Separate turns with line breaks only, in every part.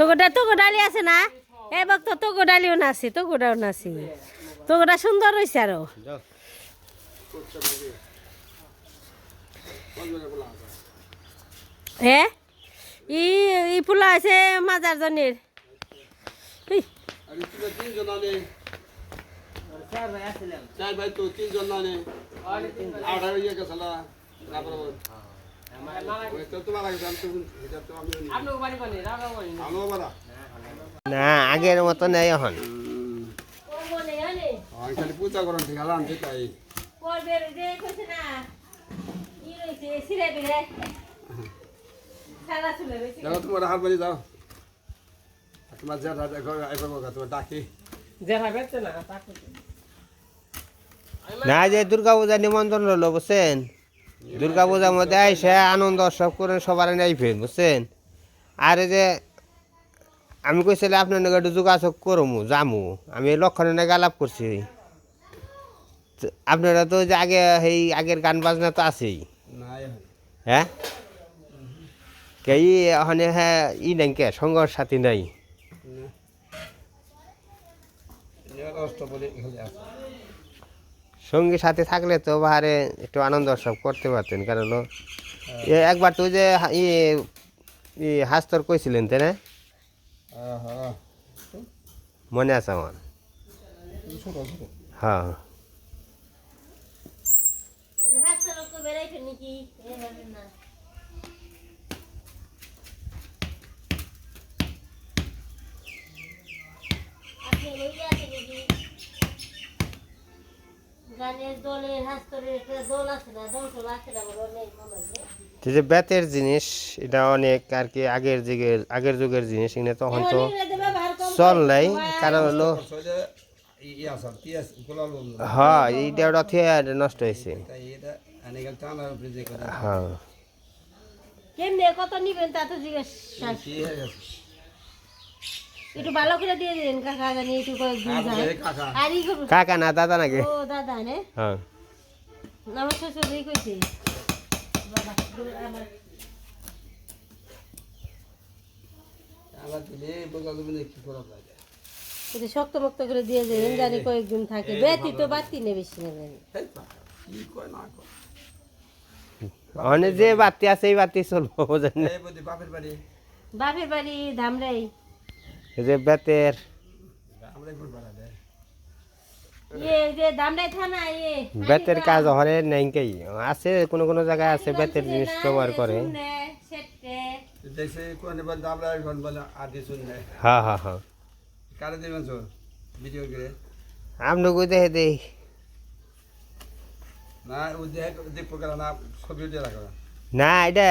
তোগোটা তোগো ডালি আছে না? এ বক তো তোগো ডালিও নাছি তোগোটাও নাছি তোগোটা সুন্দর হয়েছে আরও। ই ই ফুলা আছে মাজার জনের।
চার ভাই তো, তিনজন ইয়ে তারপরে
না আগের মতো নেই এখন।
পূজা করেন ঠিক তাই
না ই রইছে সিরে বিরে সারা চুলে রইছে
দেখো তোমার হাত বাড়ি যাও তোমার জেঠা দেখো তোমার ডাকি
না যে দুর্গা পূজা নিমন্ত্রণ হলো বুঝছেন? দুর্গা পূজার মধ্যে আইসে আনন্দ উৎসব করে সবার নেই ফের বুঝছেন? আর এই যে আমি কইছিলাম আপনার নাকি একটু যোগাযোগ করমু যামু। আমি লক্ষণে নাকি আলাপ করছি। আপনারা তো যে আগে সেই আগের গান বাজনা তো আছেই। হ্যাঁ? কে ওখানে হ্যাঁ ই নাই কে? সঙ্গর সাথী নাই।
অষ্টপদী
সঙ্গী সাথে থাকলে তো বাহারে একটু আনন্দ উৎসব করতে পারতেন। কারণ একবার তো যে ই ই হাস্তর কইছিলেন তাই না? মনে আছে আমার?
ছোট ছোট।
হ্যাঁ।
হাসতে লোক
যে বেতের জিনিস এটা অনেক আর কি আগের যুগের আগের যুগের জিনিস এখানে তখন তো চল নাই কারণ হলো হ্যাঁ এইটা ওটা থেকে নষ্ট হয়েছে। হ্যাঁ।
কেমনে কত নিবেন তা তো জিজ্ঞাসা একটু ভালো করে দিয়ে দিন কাকা জানি একটু কয়েকদিন যায়
এই কাকা।
আর ই করব
কাকা না দাদা নাকি?
ও দাদা নে।
হ্যাঁ।
আমার শ্বশুর এই কইছে।
করা যায়?
শক্ত মক্ত করে দিয়ে যাবেন জানি কয়েকদিন থাকে। বেতি তো বাতি নে বেশি নেবেন
অনেক যে বাতি আছে এই বাতি চলবো
বাপের বাড়ি?
বাপের বাড়ি ধামরাই।
এই যে বেতের।
ইয়ে ইয়ে
বেতের কাজ হরে নেই আছে কোনো কোনো জায়গায় আছে বেতের জিনিস ব্যবহার করে। হ্যাঁ হ্যাঁ হ্যাঁ
কারে দেবেন তো?
আপনি দেখে দেই
না
এটা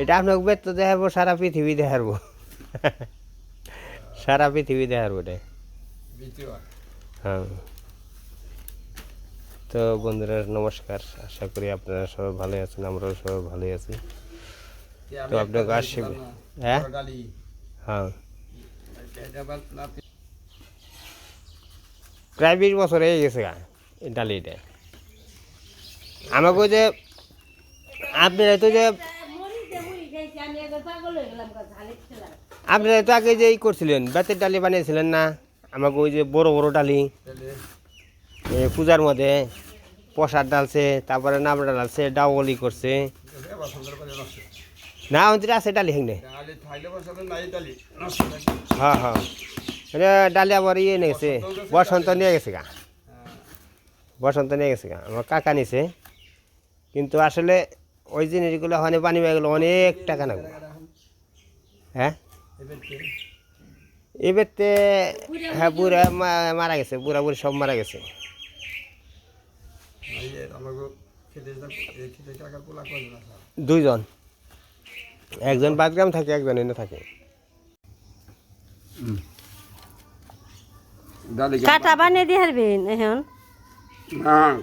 এটা আপনাকে বেত তো দেখাবো সারা পৃথিবী দেখাবো সারা পৃথিবী এটা
ভিডিও
হ্যাঁ। তো বন্ধুরা নমস্কার। আশা করি আপনারা সবাই ভালো আছেন আমরাও সবাই ভালোই আছি। তো আপনাকে আসবে হ্যাঁ? হ্যাঁ। প্রায় বিশ বছর হয়ে গেছে গা এই ডালিটা। আমাকে যে আপনারা তো যে আপনারা তো আগে যে করছিলেন, বেতের ডালি বানিয়েছিলেন না? আমাকে ওই যে বড় বড় ডালি। পূজার মধ্যে প্রসাদ ডালছে, তারপরে নামড়া ডালছে, ডাউলি করছে। না অন্তরে আছে ডালি হ্যাঁ হ্যাঁ। ডালি আবার ইয়ে নিয়ে গেছে, বসন্ত নিয়ে গেছে গা। বসন্ত নিয়ে গেছে গা, আমার কাকা নিছে। কিন্তু আসলে ওই জিনিসগুলো ওখানে পানি পেয়ে গেলো, অনেক টাকা লাগবে হ্যাঁ? এবারতে হ্যাঁ বুড়া মারা গেছে বুড়া বুড়ি সব মারা গেছে। দুইজন। একজন বাদগ্রাম থাকে একজন এনে থাকে।
ডালি
কাটা বানিয়ে দিয়ে হারবেন এখন?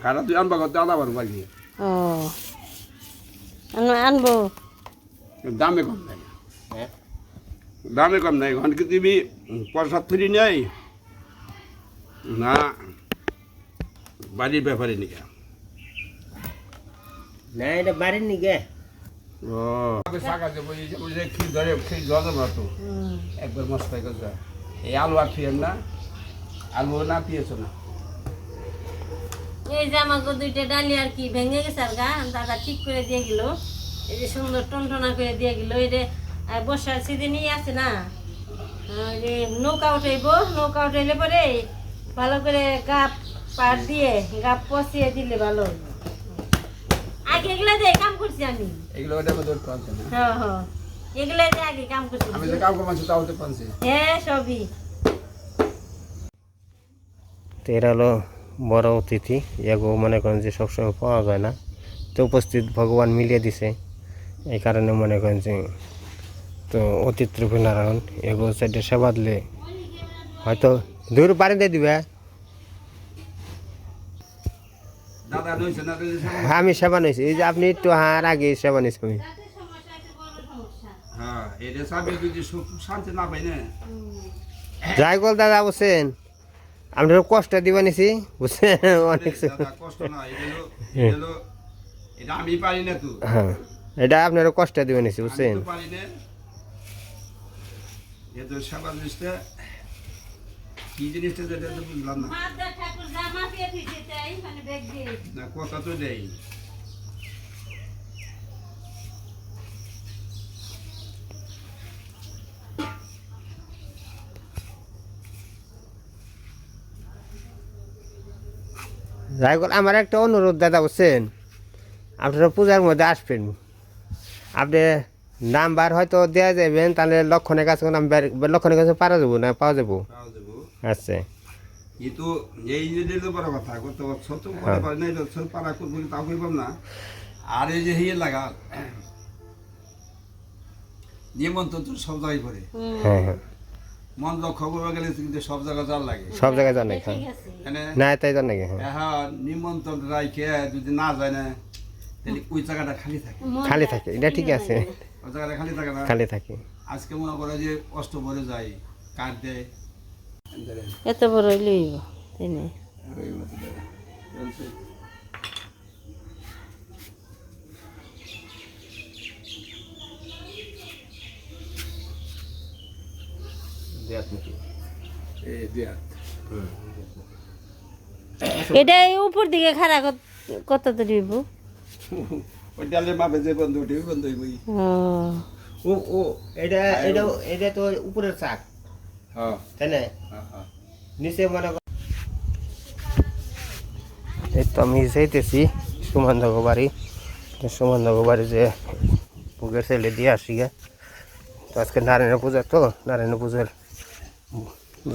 হ্যাঁ তুই আনবা করতে
ও।
দামে কম নাই। দামে কম নাই। এখন কি তুমি পয়সা ফ্রি নেই? না বাড়ির ব্যাপারে নিকা
না এটা বাড়ির নি গে ও।
শাখা যে বই যে- ওই যে কি ধরে সেই জল মাতো একবার মস্তাই করছে এই আলু আর ফিয়েন না আলু না পিয়েছো না।
এই যে আমাকে দুইটা ডালি আর কি ভেঙে গেছে আর গা দাদা ঠিক করে দিয়ে গেল। এই যে সুন্দর টনটনা করে দিয়ে গেল এই আহ, বর্ষার সিজনই আছে না। যে নৌকা উঠাইব নৌকা উঠাইলে পরে ভালো করে গাপ পাট দিয়ে গাপ পচিয়ে দিলে ভালো আগে এগুলা দিয়ে কাম করছি আমি।
এগুলো ওটা মধ্যে
হ্যাঁ হ্যাঁ। এগুলা দিয়ে আগে কাম করছি।
আমি যে কাউকে মানছি তাও তো পানছি।
হ্যাঁ সবই।
তো এরা হলো বড় অতিথি। এগো মনে করেন যে সবসময় পাওয়া যায় না। তো উপস্থিত ভগবান মিলিয়ে দিছে। এই কারণে মনে করেন যে তো অতীত রূপে নারায়ণ এগো সাইডে সেবা দিলে হয়তো দূর পানি দিয়ে দিবে। আমি সেবা নিয়েছি এই যে আপনি একটু হার আগে সেবা নিয়েছি আমি
হ্যাঁ না
যাই গল দাদা বুঝছেন? আপনার কষ্ট দিবা নিছি বুঝছেন? অনেক
কষ্ট না এটা আমি পারি না তো।
হ্যাঁ এটা আপনার কষ্ট দিবা নিছি বুঝছেন?
আমি তো পারি না এ তো সেবা জিনিসটা কি জিনিসটা যেটা তো বুঝলাম না।
দিয়ে মানে দিয়ে।
না কথা তো দেই।
যাই হোক আমার একটা অনুরোধ দাদা বুঝছেন? আপনারা পূজার মধ্যে আসবেন। আপনি নাম্বার হয়তো দেওয়া যাবেন তাহলে লক্ষণের কাছে নাম লক্ষণের কাছে পারা যাব না? পাওয়া যাব?
পাওয়া যাব।
আচ্ছা।
কিন্তু এই যে বড় কথা কত বছর তো
হ্যাঁ।
পারি না বছর পারা করব তাও করবাম না। আর এই যে হিয়ে লাগা নিমন্ত্রণ তো সব জায়গায় করে
হ্যাঁ হ্যাঁ।
মন লক্ষ্য করবে গেলে কিন্তু সব জায়গায় লাগে।
সব জায়গায় জানে
ঠিক আছে।
এখানে
না তাই জানে হ্যাঁ।
নিমন্ত্রণ রাইখে যদি না যায় না তাহলে ওই জায়গাটা খালি থাকে।
খালি থাকে এটা ঠিক আছে।
জায়গাটা খালি থাকে না?
খালি থাকে।
আজকে মনে করে যে অষ্টমরে যাই কাঠ দেয়।
এত বড় লইব তাই না। এটা এই উপর দিকে খারাপ কত তো দিব
ওই ডালের মাপে যে বন্ধু উঠে ওই বন্ধু হইবই।
ও ও এটা এটা এটা তো উপরের চাক
হ্যাঁ।
তাই না?
হ্যাঁ হ্যাঁ।
নিচে মনে এই তো আমি যাইতেছি সুমান দাগো বাড়ি। সুমান দাগো বাড়ি যে ভোগের ছেলে দিয়ে আসি গে। তো আজকে নারায়ণ পূজা তো নারায়ণ পূজার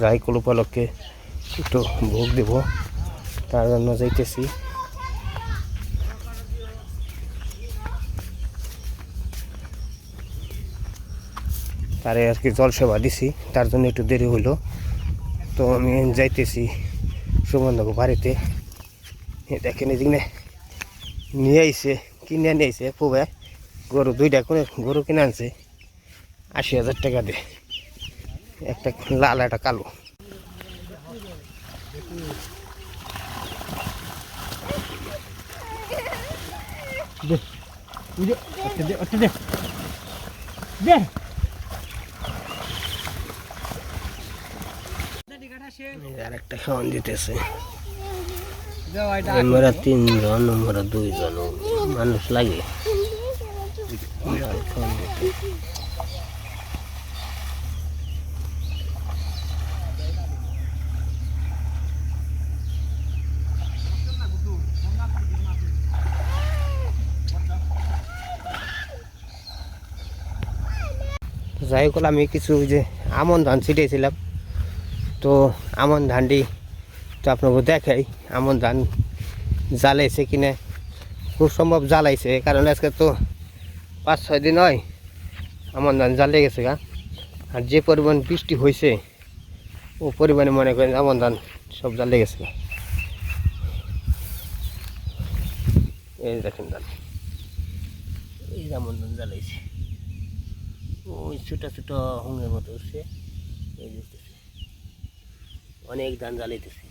রাইকুল উপলক্ষে একটু ভোগ দেব। তার জন্য যাইতেছি। তারে আর কি জল সেবা দিছি, তার জন্য একটু দেরি হলো তো আমি যাইতেছি সুমন্দকে বাড়িতে। দেখেন এদিকে নিয়ে আইছে, কিনে নিয়ে আইছে, পুবে। গরু দুইটা করে গরু কিনে আনছে। আশি হাজার টাকা দিয়ে। একটা লাল, একটা কালো। আর একটা খাওয়ান দিতেছে। আমরা তিনজন আমরা দুইজন মানুষ লাগে। খাওয়ান দিতে। যাই হোক আমি কিছু যে আমন ধান ছিটিয়েছিলাম। তো আমন ধানটি তো আপনাকে দেখাই, আমন ধান জ্বালাইছে কিনা। খুব সম্ভব জ্বালাইছে কারণ আজকে তো পাঁচ, ছয় দিন হয় আমন ধান জ্বালিয়ে গেছে গা। আর যে পরিমাণ বৃষ্টি হয়েছে ও পরিমাণে মনে করেন আমন ধান সব জ্বালিয়ে গেছে। এই দেখেন ধান, এই আমন ধান জ্বালাইছে। ওই ছোটো ছোটো হুঙের মতো উঠছে। এই অনেক ধান জ্বালাইতেছে।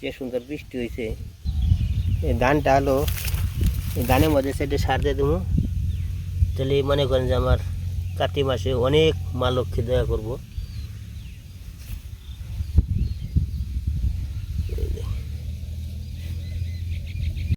যে সুন্দর বৃষ্টি হয়েছে এই ধানটা হলো এই ধানের মধ্যে সেটা সার দিয়ে দেবো তাহলে মনে করেন যে আমার কার্তিক মাসে অনেক মা লক্ষ্মী দয়া করব।